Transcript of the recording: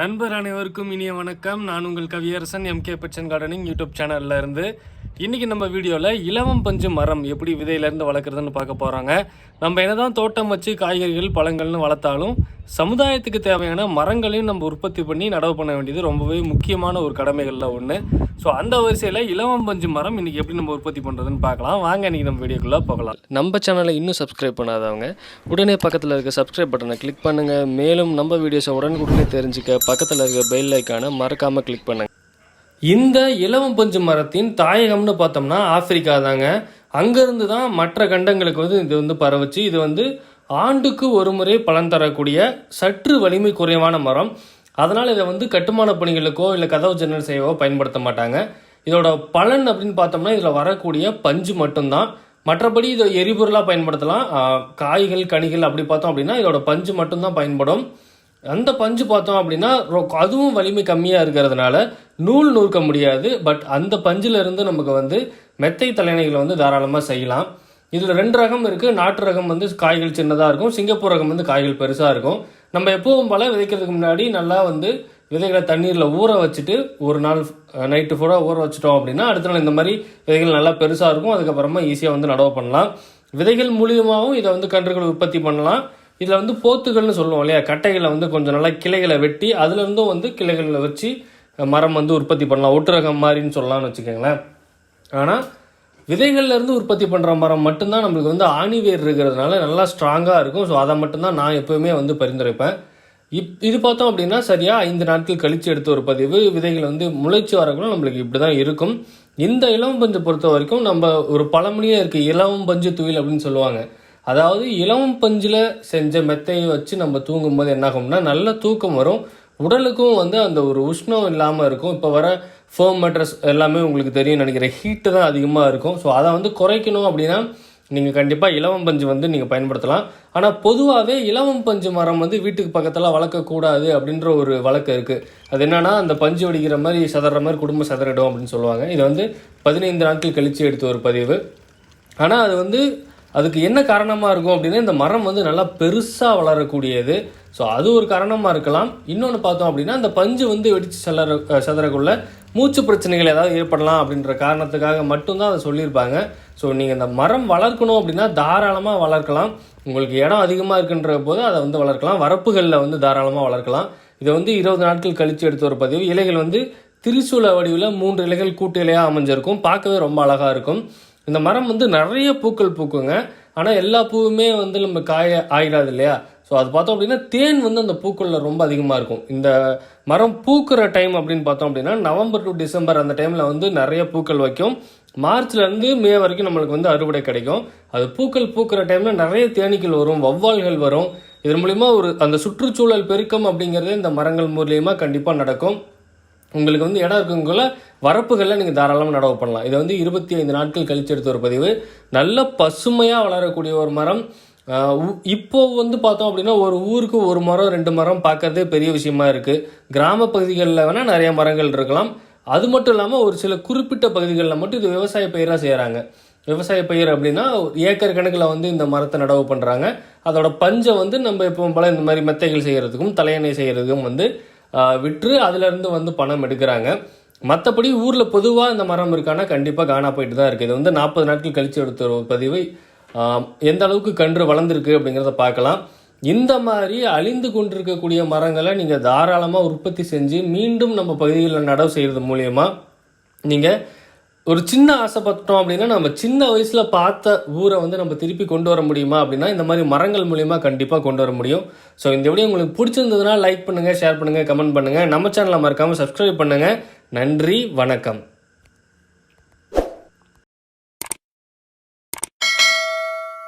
நண்பர் அனைவருக்கும் இனிய வணக்கம். நான் உங்கள் Kaviyarasan M K Bachchan gardening YouTube சேனல்ல இருந்து இன்னைக்கு நம்ம வீடியோவில் இலவம் பஞ்சு மரம் எப்படி விதையிலேருந்து வளர்க்குறதுன்னு பார்க்க போகிறாங்க நம்ம என்ன தான் தோட்டம் வச்சு காய்கறிகள் பழங்கள்னு வளர்த்தாலும் சமுதாயத்துக்கு தேவையான மரங்களையும் நம்ம உற்பத்தி பண்ணி நடவு பண்ண வேண்டியது ரொம்பவே முக்கியமான ஒரு கடமைகளில் ஒன்று ஸோ அந்த வரிசையில் இலவம் பஞ்சு மரம் இன்னைக்கு எப்படி நம்ம உற்பத்தி பண்ணுறதுன்னு பார்க்கலாம். வாங்க இன்னைக்கு நம்ம வீடியோக்குள்ளே போகலாம். நம்ம சேனலை இன்னும் சப்ஸ்கிரைப் பண்ணாதவங்க உடனே பக்கத்தில் இருக்க சப்ஸ்கிரைப் பட்டனை கிளிக் பண்ணுங்கள் மேலும் நம்ம வீடியோஸை உடனுக்குடனே தெரிஞ்சுக்க பக்கத்தில் இருக்க பெல் ஐக்கானை மறக்காமல் கிளிக் பண்ணுங்க. இந்த இலவம் பஞ்சு மரத்தின் தாயகம்னு பார்த்தோம்னா ஆப்பிரிக்கா தாங்க. அங்கேருந்து தான் மற்ற கண்டங்களுக்கு வந்து இது வந்து பரவுச்சு. இது வந்து ஆண்டுக்கு ஒரு முறை பலன் தரக்கூடிய சற்று வலிமை குறைவான மரம். அதனால் இதை வந்து கட்டுமான பணிகளுக்கோ இல்லை கதவு ஜன்னல் செய்யவோ பயன்படுத்த மாட்டாங்க. இதோட பலன் அப்படின்னு பார்த்தோம்னா இதில் வரக்கூடிய பஞ்சு மட்டும்தான். மற்றபடி இதை எரிபொருளாக பயன்படுத்தலாம். காய்கள் கனிகள் அப்படி பார்த்தோம் அப்படின்னா இதோட பஞ்சு மட்டும்தான் பயன்படும். அந்த பஞ்சு பார்த்தோம் அப்படின்னா அதுவும் வலிமை கம்மியாக இருக்கிறதுனால நூல் நூற்க முடியாது பட் அந்த பஞ்சிலிருந்து நமக்கு வந்து மெத்தை தலையணைகளை வந்து தாராளமாக செய்யலாம். இதில் ரெண்டு ரகம் இருக்குது நாட்டு ரகம் வந்து காய்கள் சின்னதாக இருக்கும். சிங்கப்பூர் ரகம் வந்து காய்கள் பெருசாக இருக்கும். நம்ம எப்பவும் போல விதைக்கிறதுக்கு முன்னாடி நல்லா வந்து விதைகளை தண்ணீரில் ஊற வச்சுட்டு ஒரு நாள் நைட்டு ஃபுல்லாக ஊற வச்சுட்டோம் அப்படின்னா அடுத்த நாள் இந்த மாதிரி விதைகள் நல்லா பெருசாக இருக்கும். அதுக்கப்புறமா ஈஸியாக வந்து நடவு பண்ணலாம். விதைகள் மூலியமாகவும் இதை வந்து கன்றுகள் உற்பத்தி பண்ணலாம். இதில் வந்து போத்துகள்னு சொல்லுவோம் இல்லையா? கட்டைகளை வந்து கொஞ்சம் நல்லா கிளைகளை வெட்டி அதுலேருந்தும் வந்து கிளைகளை வச்சு மரம் வந்து உற்பத்தி பண்ணலாம். ஒட்டுரகம் மாதிரின்னு சொல்லலாம்னு வச்சுக்கோங்களேன். ஆனால் விதைகள்லேருந்து உற்பத்தி பண்ணுற மரம் மட்டும்தான் நம்மளுக்கு வந்து ஆணி வேர் இருக்கிறதுனால நல்லா ஸ்ட்ராங்காக இருக்கும். ஸோ அதை மட்டும்தான் நான் எப்போவுமே வந்து பரிந்துரைப்பேன். இப் இது பார்த்தோம் அப்படின்னா சரியாக ஐந்து நாட்கள் கழிச்சு எடுத்த ஒரு பதிவு. விதைகள் வந்து முளைச்சி வரக்குள்ள நம்மளுக்கு இப்படி தான் இருக்கும். இந்த இளம் பஞ்சை பொறுத்த வரைக்கும் நம்ம ஒரு பழமொழியே இருக்குது இளம் பஞ்சு துயில் அப்படின்னு சொல்லுவாங்க. அதாவது இளம் பஞ்சில் செஞ்ச மெத்தையை வச்சு நம்ம தூங்கும்போது போது என்னாகும்னா நல்ல தூக்கம் வரும். உடலுக்கும் வந்து அந்த ஒரு உஷ்ணம் இல்லாமல் இருக்கும். இப்போ வர ஃபோம் மெட்ரஸ் எல்லாமே உங்களுக்கு தெரியும் நினைக்கிறேன். ஹீட்டு தான் அதிகமாக இருக்கும். ஸோ அதை வந்து குறைக்கணும் அப்படின்னா நீங்கள் கண்டிப்பாக இலவம் பஞ்சு வந்து நீங்கள் பயன்படுத்தலாம். ஆனால் பொதுவாகவே இலவம் பஞ்சு மரம் வந்து வீட்டுக்கு பக்கத்தில் வளர்க்கக்கூடாது அப்படின்ற ஒரு வழக்கு இருக்குது அது என்னன்னா அந்த பஞ்சு வடிக்கிற மாதிரி சதற மாதிரி குடும்பம் சதறிடும் அப்படின்னு சொல்லுவாங்க. இது வந்து பதினைந்து நாட்கள் கழித்து எடுத்த ஒரு பதிவு. ஆனால் அது வந்து அதுக்கு என்ன காரணமாக இருக்கும் அப்படின்னா இந்த மரம் வந்து நல்லா பெருசாக வளரக்கூடியது. ஸோ அது ஒரு காரணமாக இருக்கலாம். இன்னொன்று பார்த்தோம் அப்படின்னா அந்த பஞ்சு வந்து வெடிச்சு செல்லற செதறக்குள்ள மூச்சு பிரச்சனைகள் ஏதாவது ஏற்படலாம் அப்படின்ற காரணத்துக்காக மட்டும்தான் அதை சொல்லியிருப்பாங்க. ஸோ நீங்கள் இந்த மரம் வளர்க்கணும் அப்படின்னா தாராளமாக வளர்க்கலாம். உங்களுக்கு இடம் அதிகமாக இருக்குன்ற போது அதை வந்து வளர்க்கலாம். வரப்புகளில் வந்து தாராளமாக வளர்க்கலாம். இதை வந்து இருபது நாட்கள் கழித்து எடுத்த ஒரு பதிவு. இலைகள் வந்து திரிசூல வடிவில் மூன்று இலைகள் கூட்டு இலையாக அமைஞ்சிருக்கும். பார்க்கவே ரொம்ப அழகாக இருக்கும். இந்த மரம் வந்து நிறைய பூக்கள் பூக்குங்க. ஆனால் எல்லா பூவுமே வந்து நம்ம காய ஆயிடாது இல்லையா? ஸோ அது பார்த்தோம் அப்படின்னா தேன் வந்து அந்த பூக்களில் ரொம்ப அதிகமாக இருக்கும். இந்த மரம் பூக்கிற டைம் அப்படின்னு பார்த்தோம் அப்படின்னா நவம்பர் டு டிசம்பர் அந்த டைமில் வந்து நிறைய பூக்கள் வைக்கும். மார்ச்லேருந்து மே வரைக்கும் நம்மளுக்கு வந்து அறுவடை கிடைக்கும். அது பூக்கள் பூக்கிற டைமில் நிறைய தேனீக்கள் வரும் வௌவால்கள் வரும். இதன் மூலிமா ஒரு அந்த சுற்றுச்சூழல் பெருக்கம் அப்படிங்கிறது இந்த மரங்கள் மூலியமாக கண்டிப்பாக நடக்கும். உங்களுக்கு வந்து இடம் இருக்குங்குள்ள வரப்புகளில் நீங்கள் தாராளமாக நடவு பண்ணலாம். இதை வந்து இருபத்தி ஐந்து நாட்கள் கழித்து எடுத்த ஒரு பதிவு. நல்ல பசுமையாக வளரக்கூடிய ஒரு மரம். உ- இப்போ வந்து பார்த்தோம் அப்படின்னா ஒரு ஊருக்கு ஒரு மரம் ரெண்டு மரம் பார்க்கறதே பெரிய விஷயமா இருக்குது கிராம பகுதிகளில் வேணால் நிறைய மரங்கள் இருக்கலாம். அது மட்டும் இல்லாமல் ஒரு சில குறிப்பிட்ட பகுதிகளில் மட்டும் இது விவசாய பயிராக செய்கிறாங்க விவசாய பயிர் அப்படின்னா ஏக்கர் கணக்கில் வந்து இந்த மரத்தை நடவு பண்ணுறாங்க அதோட பஞ்சை வந்து நம்ம இப்போ பல இந்த மாதிரி மெத்தைகள் செய்கிறதுக்கும் தலையணை செய்கிறதுக்கும் வந்து விற்று அதுலேருந்து வந்து பணம் எடுக்கிறாங்க. மற்றபடி ஊரில் பொதுவாக இந்த மரம் இருக்கானா கண்டிப்பாக காணா போயிட்டு தான் இருக்குது இது வந்து நாற்பது நாட்கள் கழித்து எடுத்த ஒரு பதிவு. எந்த அளவுக்கு கன்று வளர்ந்துருக்கு அப்படிங்கிறத பார்க்கலாம். இந்த மாதிரி அழிந்து கொண்டிருக்கக்கூடிய மரங்களை நீங்கள் தாராளமாக உற்பத்தி செஞ்சு மீண்டும் நம்ம பகுதிகளில் நடவு செய்கிறது மூலியமாக நீங்கள் ஒரு சின்ன ஆசைப்பட்டோம் அப்படின்னா நம்ம சின்ன வயசில் பார்த்த ஊரை வந்து நம்ம திருப்பி கொண்டு வர முடியுமா அப்படின்னா இந்த மாதிரி மரங்கள் மூலிமா கண்டிப்பாக கொண்டு வர முடியும். ஸோ இந்த வீடியோ உங்களுக்கு பிடிச்சிருந்ததுன்னா லைக் பண்ணுங்கள் ஷேர் பண்ணுங்கள் கமெண்ட் பண்ணுங்க. நம்ம சேனலை மறக்காமல் சப்ஸ்கிரைப் பண்ணுங்கள் நன்றி வணக்கம்.